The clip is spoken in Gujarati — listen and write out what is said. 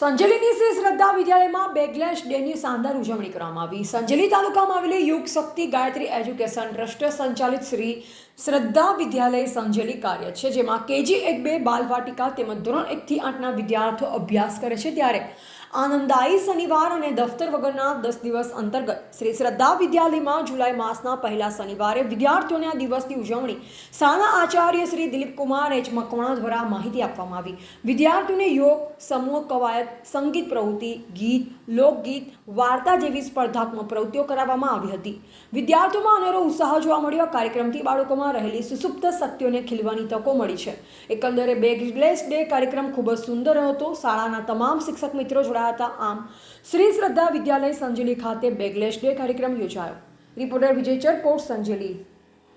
સંજેલીની શ્રી શ્રદ્ધા વિદ્યાલયમાં બેગલેશ ડેની શાનદાર ઉજવણી કરવામાં આવી. સંજેલી તાલુકામાં આવેલી યુગ શક્તિ ગાયત્રી એજ્યુકેશન ટ્રસ્ટ સંચાલિત શ્રી શ્રદ્ધા વિદ્યાલય સંજેલી કાર્ય છે, જેમાં કેજી એક બે બાલવાટિકા તેમજ ધોરણ એકથી આઠના વિદ્યાર્થીઓ અભ્યાસ કરે છે. ત્યારે આનંદદાયી શનિવાર અને દફતર વગરના દસ દિવસ અંતર્ગત. શ્રી શ્રદ્ધા વિદ્યાલયમાં જુલાઈ માસના પહેલા શનિવારે વિદ્યાર્થીઓને આ દિવસની ઉજવણી શાળા આચાર્ય શ્રી દિલીપકુમાર એચ મકવાણા દ્વારા માહિતી આપવામાં આવી. વિદ્યાર્થીઓને યોગ, સમૂહ, કવાયત, સંગીત પ્રવૃત્તિ, ગીત, લોકગીત, વાર્તા જેવી સ્પર્ધાત્મક પ્રવૃત્તિઓ કરાવવામાં આવી હતી. વિદ્યાર્થીઓમાં અનેરો ઉત્સાહ જોવા મળ્યો. આ કાર્યક્રમથી બાળકોમાં રહેલી સુસુપ્ત શક્તિઓને ખીલવાની તકો મળી છે. એકંદરે બેગલેસ ડે કાર્યક્રમ ખૂબ જ સુંદર હતો. શાળાના તમામ શિક્ષક મિત્રો જોડાયા હતા. આમ, શ્રી શ્રદ્ધા વિદ્યાલય સંજેલી ખાતે બેગલેશ ડે કાર્યક્રમ યોજાયો. રિપોર્ટર વિજય ચરકોટ સંજેલી.